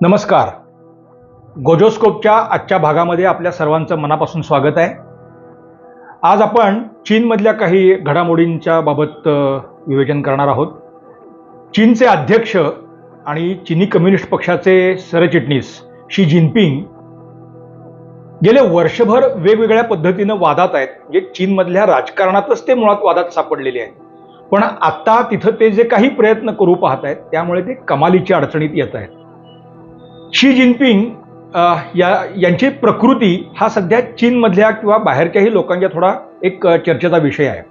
नमस्कार. गोजोस्कोपच्या आजच्या भागामध्ये आपल्या सर्वांचं मनापासून स्वागत आहे. आज आपण चीनमधल्या काही घडामोडींच्या बाबत विवेचन करणार आहोत. चीनचे अध्यक्ष आणि चिनी कम्युनिस्ट पक्षाचे सरचिटणीस शी जिनपिंग गेले वर्षभर वेगवेगळ्या पद्धतीनं वादात आहेत. म्हणजे चीनमधल्या राजकारणातच ते मुळात वादात सापडलेले आहेत. पण आत्ता तिथं ते जे काही प्रयत्न करू पाहत आहेत त्यामुळे ते कमालीच्या अडचणीत येत आहेत. शी जिनपिंग या यांची प्रकृती हा सध्या चीनमधल्या किंवा बाहेरच्याही लोकांच्या थोडा एक चर्चेचा विषय आहे.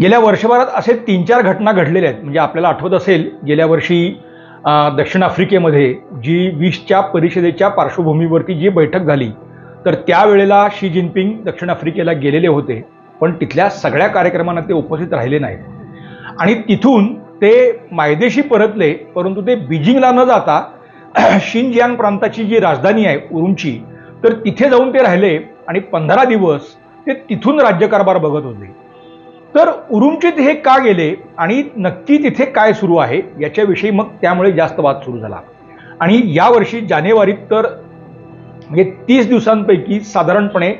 गेल्या वर्षभरात असे तीन चार घटना घडलेल्या आहेत. म्हणजे आपल्याला आठवत असेल गेल्या वर्षी दक्षिण आफ्रिकेमध्ये जी वीसच्या परिषदेच्या पार्श्वभूमीवरती जी बैठक झाली तर त्यावेळेला शी जिनपिंग दक्षिण आफ्रिकेला गेलेले होते पण तिथल्या सगळ्या कार्यक्रमांना ते उपस्थित राहिले नाहीत. आणि तिथून ते मायदेशी परतले परंतु ते बीजिंगला न जाता शिनजियांग प्रांताची जी राजधानी आहे उरुंची तर तिथे जाऊन ते राहिले आणि पंधरा दिवस ते तिथून राज्यकारभार बघत होते. तर उरुमचीत हे का गेले आणि नक्की तिथे काय सुरू आहे याच्याविषयी मग त्यामुळे जास्त वाद सुरू झाला. आणि यावर्षी जानेवारीत तर म्हणजे तीस दिवसांपैकी साधारणपणे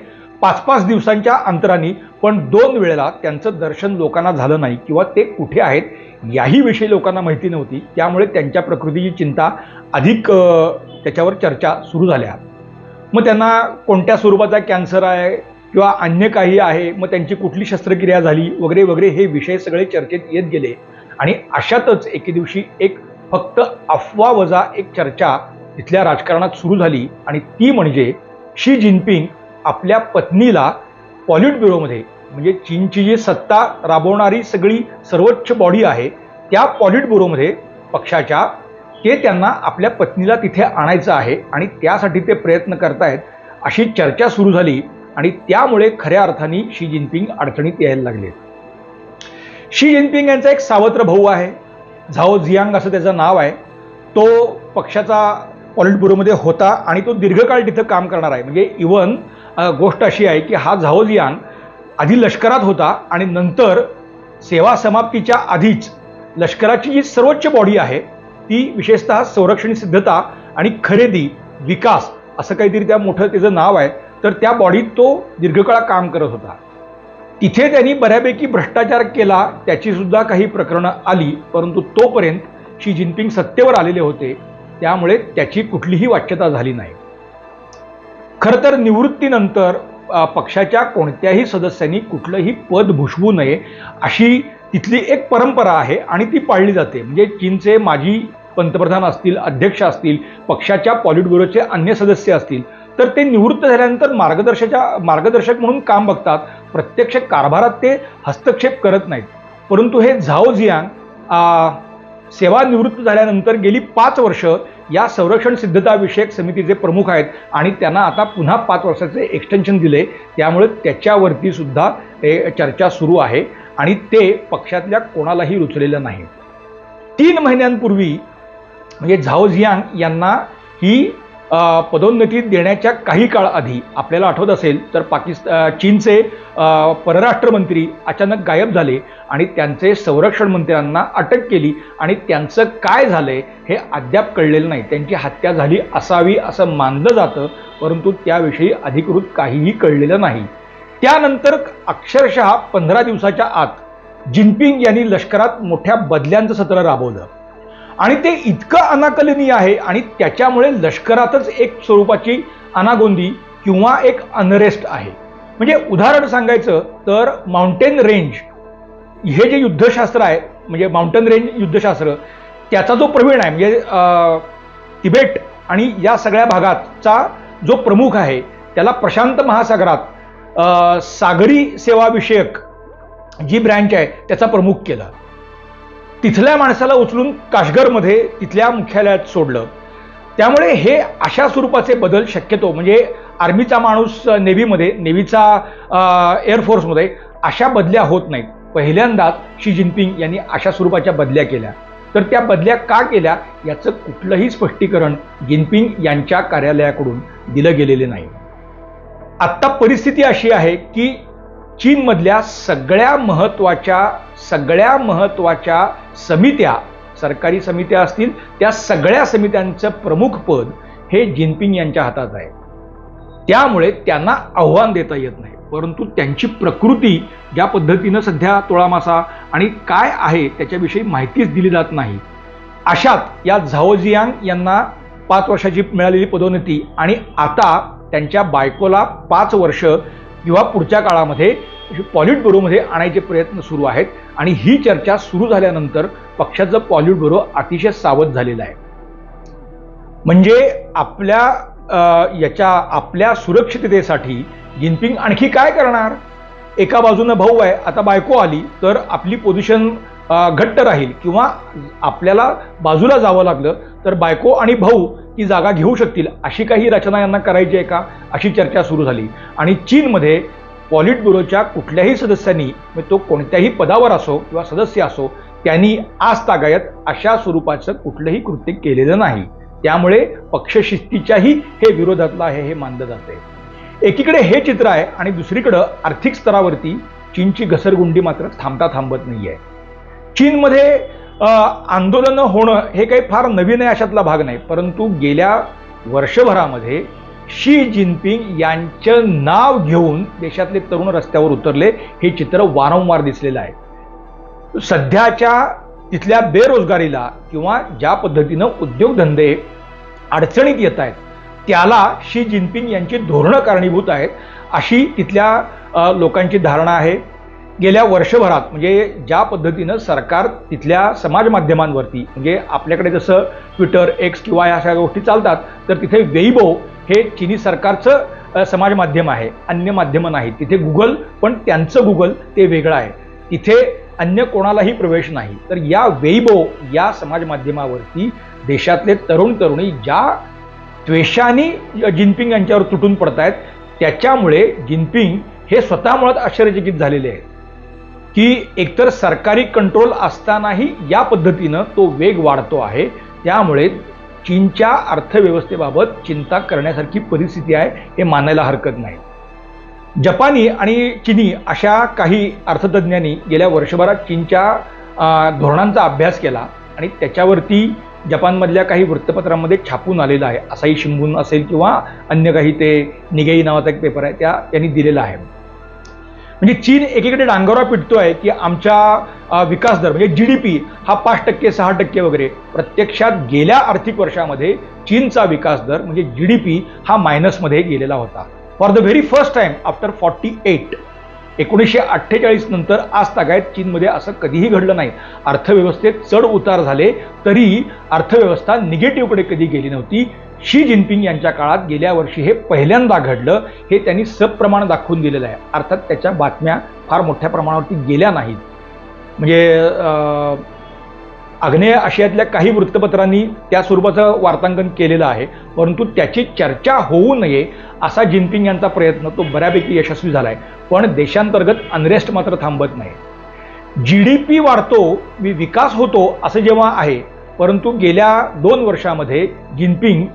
पाच पाच दिवसांच्या अंतराने पण दोन वेळेला त्यांचं दर्शन लोकांना झालं नाही किंवा ते कुठे आहेत याही विषयी लोकांना माहिती नव्हती. त्यामुळे त्यांच्या प्रकृतीची चिंता अधिक त्याच्यावर चर्चा सुरू झाल्या. मग त्यांना कोणत्या स्वरूपाचा कॅन्सर आहे किंवा अन्य काही आहे मग त्यांची कुठली शस्त्रक्रिया झाली वगैरे वगैरे हे विषय सगळे चर्चेत येत गेले. आणि अशातच एके दिवशी एक फक्त अफवा वजा एक चर्चा तिथल्या राजकारणात सुरू झाली. आणि ती म्हणजे शी जिनपिंग आपल्या पत्नीला पॉलिट ब्युरोमध्ये म्हणजे चीनची जी सत्ता राबवणारी सगळी सर्वोच्च बॉडी आहे त्या पॉलिट ब्युरोमध्ये पक्षाच्या ते त्यांना आपल्या पत्नीला तिथे आणायचं आहे आणि त्यासाठी ते प्रयत्न करतायत अशी चर्चा सुरू झाली आणि त्यामुळे खऱ्या अर्थाने शी जिनपिंग अडचणीत यायला लागले. शी जिनपिंग यांचा एक सावत्र भाऊ आहे झाओ झियांग असं त्याचं नाव आहे. तो पक्षाचा पॉलिट ब्युरोमध्ये होता आणि तो दीर्घकाळ तिथं काम करणार आहे. म्हणजे इवन गोष्ट अशी आहे की हा झाओ झियांग आधी लष्करात होता आणि नंतर सेवा समाप्तीच्या आधीच लष्कराची जी सर्वोच्च बॉडी आहे ती विशेषतः संरक्षण सिद्धता आणि खरेदी विकास असं काहीतरी त्या मोठं त्याचं नाव आहे तर त्या बॉडीत तो दीर्घकाळ काम करत होता. तिथे त्यांनी बऱ्यापैकी भ्रष्टाचार केला त्याची सुद्धा काही प्रकरणं आली परंतु तोपर्यंत शी जिनपिंग सत्तेवर आलेले होते त्यामुळे त्याची कुठलीही वाच्यता झाली नाही. खरं तर निवृत्तीनंतर पक्षाच्या कोणत्याही सदस्यांनी कुठलंही पद भुषवू नये अशी तिथली एक परंपरा आहे आणि ती पाळली जाते. म्हणजे चीनचे माजी पंतप्रधान असतील अध्यक्ष असतील पक्षाच्या पॉलिट ब्युरोचे अन्य सदस्य असतील तर ते निवृत्त झाल्यानंतर मार्गदर्शकाच्या मार्गदर्शक म्हणून काम बघतात. प्रत्यक्ष कारभारात ते हस्तक्षेप करत नाहीत. परंतु हे झाओ झियांग सेवानिवृत्त झाल्यानंतर गेली पाच वर्ष या संरक्षण सिद्धता विषयक समितीचे प्रमुख आहेत आणि त्यांना आता पुन्हा पाच वर्षाचे एक्सटेन्शन दिले. त्यामुळे त्याच्यावरती सुद्धा ए, चर्चा सुरू आहे आणि ते पक्षातल्या कोणालाही रुचलेलं नाही. तीन महिन्यांपूर्वी म्हणजे झाओझियांग यांना ही पदोन्नती देण्याच्या काही काळ आधी आपल्याला आठवत असेल तर पाकिस्तान चीनचे परराष्ट्रमंत्री परराष्ट्र मंत्री अचानक गायब झाले आणि त्यांचे संरक्षण मंत्र्यांना अटक केली आणि त्यांचं काय झालंय हे अद्याप कळलेलं नाही. त्यांची हत्या झाली असावी असं मानलं जातं परंतु त्याविषयी अधिकृत काहीही कळलेलं नाही. त्यानंतर अक्षरशः पंधरा दिवसाच्या आत जिनपिंग यांनी लष्करात मोठ्या बदल्यांचं सत्र राबवलं. आणि ते इतकं अनाकलनीय आहे आणि त्याच्यामुळे लष्करातच एक स्वरूपाची अनागोंदी किंवा एक अनरेस्ट आहे. म्हणजे उदाहरण सांगायचं तर माउंटेन रेंज हे जे युद्धशास्त्र आहे म्हणजे माउंटेन रेंज युद्धशास्त्र त्याचा जो प्रवीण आहे म्हणजे तिबेट आणि या सगळ्या भागातचा जो प्रमुख आहे त्याला प्रशांत महासागरात सागरी सेवाविषयक जी ब्रँच आहे त्याचा प्रमुख केला. तिथल्या माणसाला उचलून काशगरमध्ये तिथल्या मुख्यालयात सोडलं. त्यामुळे हे अशा स्वरूपाचे बदल शक्यतो म्हणजे आर्मीचा माणूस नेव्हीमध्ये नेव्हीचा एअरफोर्समध्ये अशा बदल्या होत नाहीत. पहिल्यांदाच शी जिनपिंग यांनी अशा स्वरूपाच्या बदल्या केल्या. तर त्या बदल्या का केल्या याचं कुठलंही स्पष्टीकरण जिनपिंग यांच्या कार्यालयाकडून दिलं गेलेले नाही. आत्ता परिस्थिती अशी आहे की चीनमधल्या सगळ्या महत्त्वाच्या सगळ्या महत्त्वाच्या समित्या सरकारी समित्या असतील त्या सगळ्या समित्यांचं प्रमुख पद हे जिनपिंग यांच्या हातात आहे. त्यामुळे त्यांना आव्हान देता येत नाही. परंतु त्यांची प्रकृती ज्या पद्धतीनं सध्या तोळामासा आणि काय आहे त्याच्याविषयी माहितीच दिली जात नाही. अशात या झाओजियांग यांना पाच वर्षाची मिळालेली पदोन्नती आणि आता त्यांच्या बायकोला पाच वर्ष किंवा पुढच्या काळामध्ये पॉलिट ब्युरोमध्ये आणायचे प्रयत्न सुरू आहेत. आणि ही चर्चा सुरू झाल्यानंतर पक्षाचं पॉलिट ब्युरो अतिशय सावध झालेलं आहे. म्हणजे आपल्या याच्या आपल्या सुरक्षिततेसाठी जिनपिंग आणखी काय करणार? एका बाजूनं भाऊ आहे आता बायको आली तर आपली पोझिशन घट्ट राहील किंवा आपल्याला बाजूला जावं लागलं तर बायको आणि भाऊ ती जागा घेऊ शकतील अशी काही रचना यांना करायची आहे का? अशी चर्चा सुरू झाली. आणि चीनमध्ये पॉलिट ब्युरोच्या कुठल्याही सदस्यांनी म्हणजे तो कोणत्याही पदावर असो किंवा सदस्य असो त्यांनी आज तागायत अशा स्वरूपाचं कुठलंही कृत्य केलेलं नाही. त्यामुळे पक्षशिस्तीच्याही हे विरोधातलं आहे हे मानलं जाते एकीकडे हे चित्र आहे आणि दुसरीकडं आर्थिक स्तरावरती चीनची घसरगुंडी मात्र थांबता थांबत नाही आहे चीनमध्ये आंदोलनं होणं हे काही फार नवीन आहे अशातला भाग नाही. परंतु गेल्या वर्षभरामध्ये शी जिनपिंग यांचं नाव घेऊन देशातले तरुण रस्त्यावर उतरले हे चित्र वारंवार दिसलेलं आहे. सध्याच्या तिथल्या बेरोजगारीला किंवा ज्या पद्धतीनं उद्योगधंदे अडचणीत येत आहेत त्याला शी जिनपिंग यांची धोरणं कारणीभूत आहेत अशी तिथल्या लोकांची धारणा आहे. गेल्या वर्षभरात म्हणजे ज्या पद्धतीनं सरकार तिथल्या समाज माध्यमांवरती म्हणजे आपल्याकडे जसं ट्विटर एक्स किंवा या अशा गोष्टी चालतात तर तिथे वेईबो हे चिनी सरकारचं समाज माध्यम आहे अन्य माध्यमं नाहीत. तिथे गुगल पण त्यांचं गुगल ते वेगळं आहे. तिथे अन्य कोणालाही प्रवेश नाही. तर या वेईबो या समाज माध्यमावरती देशातले तरुण तरुणी ज्या द्वेषाने जिनपिंग यांच्यावर तुटून पडत आहेत त्याच्यामुळे जिनपिंग हे स्वतः मुळात आश्चर्यचकित झालेले आहेत. की एकतर सरकारी कंट्रोल असतानाही या पद्धतीनं तो वेग वाढतो आहे. त्यामुळे चीनच्या अर्थव्यवस्थेबाबत चिंता करण्यासारखी परिस्थिती आहे हे मानायला हरकत नाही. जपानी आणि चिनी अशा काही अर्थतज्ज्ञांनी गेल्या वर्षभरात चीनच्या धोरणांचा अभ्यास केला आणि त्याच्यावरती जपानमधल्या काही वृत्तपत्रांमध्ये छापून आलेलं आहे. असाही शिंबून असेल किंवा अन्य काही ते निगेई नावाचा एक पेपर आहे त्या त्यांनी दिलेला आहे. म्हणजे चीन एकीकडे डांगोरा पिटतोय की आमच्या विकास दर म्हणजे जी डी पी हा पाच टक्के सहा टक्के वगैरे प्रत्यक्षात गेल्या आर्थिक वर्षामध्ये चीनचा विकास दर म्हणजे जी डी पी हा मायनसमध्ये गेलेला होता. For the very first time after forty eight एकोणीसशे अठ्ठेचाळीस नंतर आज तागायत चीनमध्ये असं कधीही घडलं नाही. अर्थव्यवस्थेत चढ उतार झाले तरी अर्थव्यवस्था निगेटिव्हकडे कधी गेली नव्हती? शी जिनपिंग यांच्या काळात गेल्या वर्षी हे पहिल्यांदा घडलं हे त्यांनी सप्रमाण दाखवून दिलेलं आहे. अर्थात त्याच्या बातम्या फार मोठ्या प्रमाणावरती गेल्या नाहीत. म्हणजे आग्नेय आशियातल्या काही वृत्तपत्रांनी त्या स्वरूपाचं वार्तांकन केलेलं आहे परंतु त्याची चर्चा होऊ नये असा जिनपिंग यांचा प्रयत्न तो बऱ्यापैकी यशस्वी झाला आहे पण देशांतर्गत अनरेस्ट मात्र थांबत नाही. जी डी पी वाढतो विकास होतो असं जेव्हा आहे परंतु गेल्या दोन वर्षामध्ये जिनपिंग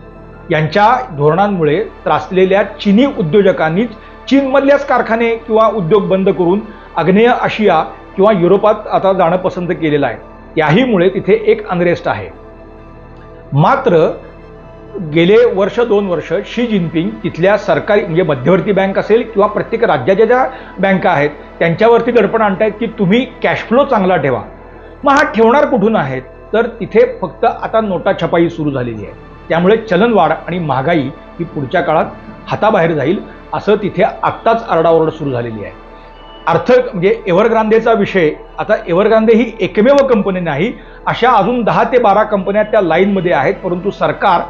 यांच्या धोरणांमुळे त्रासलेल्या चिनी उद्योजकांनीच चीनमधल्याच कारखाने किंवा उद्योग बंद करून आग्नेय आशिया किंवा युरोपात आता जाणं पसंत केलेलं आहे. त्याहीमुळे तिथे एक अनरेस्ट आहे. मात्र गेले वर्ष दोन वर्ष शी जिनपिंग तिथल्या सरकारी म्हणजे मध्यवर्ती बँक असेल किंवा प्रत्येक राज्याच्या ज्या बँका आहेत त्यांच्यावरती दडपण आणतायत की तुम्ही कॅश फ्लो चांगला ठेवा. मग हा ठेवणार कुठून आहेत? तर तिथे फक्त आता नोटा छपाई सुरू झालेली आहे. त्यामुळे चलनवाढ आणि महागाई ही पुढच्या काळात हाताबाहेर जाईल असं तिथे आत्ताच आरडाओरड सुरू झालेली आहे. अर्थ म्हणजे एव्हरग्रांदेचा विषय आता एव्हरग्रांदे ही एकमेव कंपनी नाही अशा अजून दहा ते बारा कंपन्या त्या लाईनमध्ये आहेत परंतु सरकार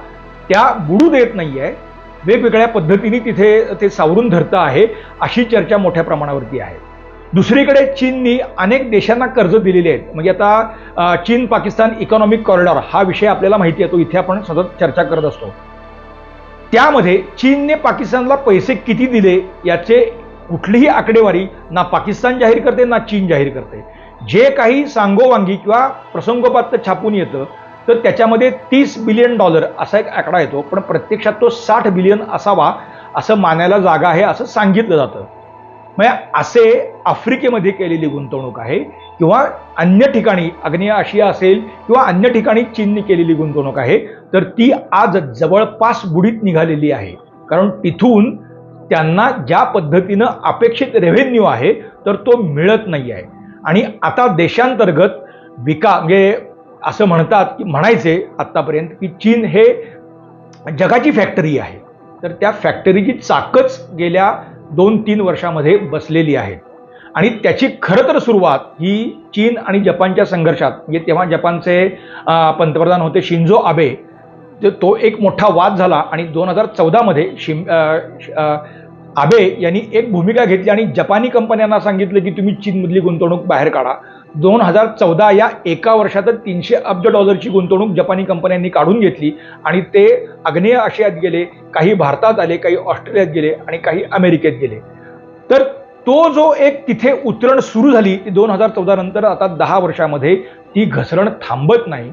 त्या बुडू देत नाही आहे वेगवेगळ्या पद्धतीने तिथे ते सावरून धरतं आहे अशी चर्चा मोठ्या प्रमाणावरती आहे. दुसरीकडे चीननी अनेक देशांना कर्ज दिलेली आहेत. म्हणजे आता चीन पाकिस्तान इकॉनॉमिक कॉरिडॉर हा विषय आपल्याला माहिती आहे तो इथे आपण सतत चर्चा करत असतो. त्यामध्ये चीनने पाकिस्तानला पैसे किती दिले याचे कुठलीही आकडेवारी ना पाकिस्तान जाहीर करते ना चीन जाहीर करते. जे काही सांगोवांगी किंवा प्रसंगोपात छापून येतं तर त्याच्यामध्ये तीस बिलियन डॉलर असा एक आकडा येतो पण प्रत्यक्षात तो साठ बिलियन असावा असं मानायला जागा आहे असं सांगितलं जातं. म्हणजे असे आफ्रिकेमध्ये केलेली गुंतवणूक आहे किंवा अन्य ठिकाणी आग्नेय आशिया असेल किंवा अन्य ठिकाणी चीनने केलेली गुंतवणूक आहे तर ती आज जवळपास बुडीत निघालेली आहे. कारण तिथून त्यांना ज्या पद्धतीनं अपेक्षित रेव्हेन्यू आहे तर तो मिळत नाही आहे. आणि आता देशांतर्गत विका म्हणजे असं म्हणतात की म्हणायचे आत्तापर्यंत की चीन हे जगाची फॅक्टरी आहे. तर त्या फॅक्टरीची चाकच गेल्या दोन तीन वर्षामध्ये बसलेली आहे. आणि त्याची खरं तर सुरुवात ही चीन आणि जपानच्या संघर्षात म्हणजे तेव्हा जपानचे पंतप्रधान होते शिंझो आबे तो एक मोठा वाद झाला आणि दोन हजार चौदामध्ये शिम श- आबे यांनी एक भूमिका घेतली आणि जपानी कंपन्यांना सांगितलं की तुम्ही चीनमधली गुंतवणूक बाहेर काढा. दोन हजार चौदा या एका वर्षातच तीनशे अब्ज डॉलरची गुंतवणूक जपानी कंपन्यांनी काढून घेतली आणि ते आग्नेय आशियात गेले काही भारतात आले काही ऑस्ट्रेलियात गेले आणि काही अमेरिकेत गेले. तर तो जो एक तिथे उतरण सुरू झाली ती दोन हजार चौदा नंतर आता दहा वर्षामध्ये ती घसरण थांबत नाही.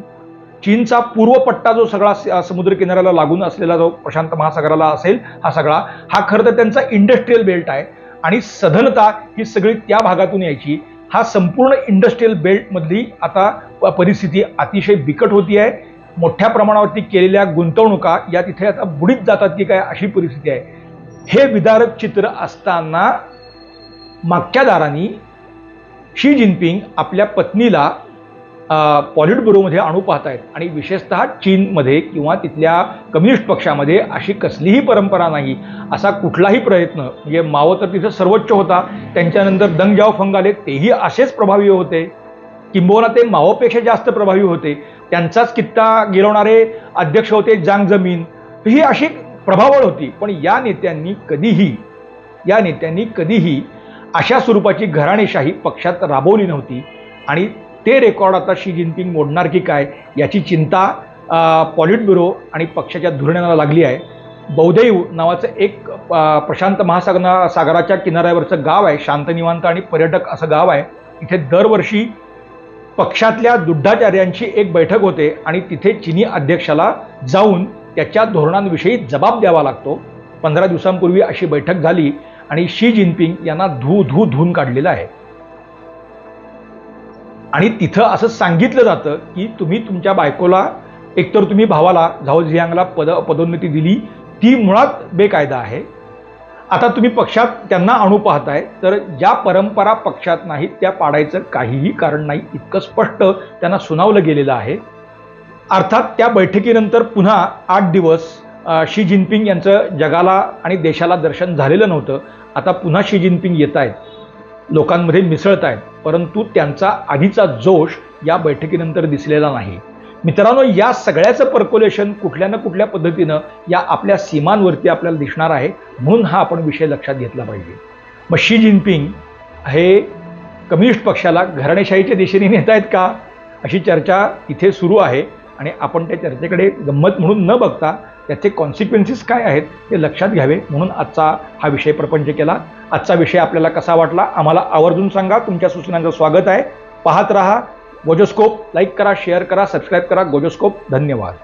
चीनचा पूर्व पट्टा जो सगळा स- समुद्र किनाऱ्याला लागून असलेला जो प्रशांत महासागराला असेल हा सगळा हा खरं तर त्यांचा इंडस्ट्रीयल बेल्ट आहे आणि सधनता ही सगळी त्या भागातून यायची. हा संपूर्ण इंडस्ट्रीयल बेल्टमधली आता परिस्थिती अतिशय बिकट होती आहे. मोठ्या प्रमाणावरती केलेल्या गुंतवणुका या तिथे आता बुडीत जातात की काय अशी परिस्थिती आहे. हे विदारक चित्र असताना मागच्या दारांनी शी जिनपिंग आपल्या पत्नीला पॉलिट ब्युरोमध्ये आणू पाहतायत. आणि विशेषतः चीनमध्ये किंवा तिथल्या कम्युनिस्ट पक्षामध्ये अशी कसलीही परंपरा नाही. असा कुठलाही प्रयत्न म्हणजे मावो तर तिथं सर्वोच्च होता. त्यांच्यानंतर दंग जाव फंग आले तेही असेच प्रभावी होते. किंबहुना ते माओपेक्षा जास्त प्रभावी होते. त्यांचाच कित्ता गिरवणारे अध्यक्ष होते जांग जमीन. ही अशी प्रभावळ होती. पण या नेत्यांनी कधीही या नेत्यांनी कधीही अशा स्वरूपाची घराणेशाही पक्षात राबवली नव्हती. आणि ते रेकॉर्ड आता शी जिनपिंग मोडणार की काय याची चिंता पॉलिट ब्युरो आणि पक्षाच्या धोरणाला लागली आहे. बौदैव नावाचं एक प्रशांत महासागर सागराच्या किनाऱ्यावरचं गाव आहे शांत निवांत आणि पर्यटक असं गाव आहे. इथे दरवर्षी पक्षातल्या दुड्डाचार्यांची एक बैठक होते आणि तिथे चिनी अध्यक्षाला जाऊन त्याच्या धोरणांविषयी जबाब द्यावा लागतो. पंधरा दिवसांपूर्वी अशी बैठक झाली आणि शी जिनपिंग यांना धू धू धुवून काढलेलं आहे. आणि तिथं असं सांगितलं जातं की तुम्ही तुमच्या बायकोला एकतर तुम्ही भावाला झाओ झियांगला पद पदोन्नती दिली ती मुळात बेकायदा आहे. आता तुम्ही पक्षात त्यांना आणू पाहताय तर ज्या परंपरा पक्षात नाहीत त्या पाडायचं काहीही कारण नाही इतकं स्पष्ट त्यांना सुनावलं गेलेलं आहे. अर्थात त्या बैठकीनंतर पुन्हा आठ दिवस शी जिनपिंग यांचं जगाला आणि देशाला दर्शन झालेलं नव्हतं. आता पुन्हा शी जिनपिंग येत आहेत लोकांमध्ये मिसळत आहेत परंतु त्यांचा आधीचा जोश या बैठकीनंतर दिसलेला नाही. मित्रांनो या सगळ्याचं पर्क्युलेशन कुठल्या ना कुठल्या पद्धतीनं या आपल्या सीमांवरती आपल्याला दिसणार आहे म्हणून हा आपण विषय लक्षात घेतला पाहिजे. मग शी जिनपिंग हे कम्युनिस्ट पक्षाला घराणेशाहीच्या दिशेने नेत आहेत का? अशी चर्चा इथे सुरू आहे आणि आपण त्या चर्चेकडे गंमत म्हणून न बघता त्याचे कॉन्सिक्वेन्सेस काय आहेत ते लक्षात घ्यावे म्हणून आजचा हा विषय प्रपंच केला. आजचा विषय आपल्याला कसा वाटला आम्हाला आवर्जून सांगा. तुमच्या सूचनांचं स्वागत आहे. पाहत रहा. गोजोस्कोप लाईक करा शेअर करा सबस्क्राईब करा. गोजोस्कोप धन्यवाद.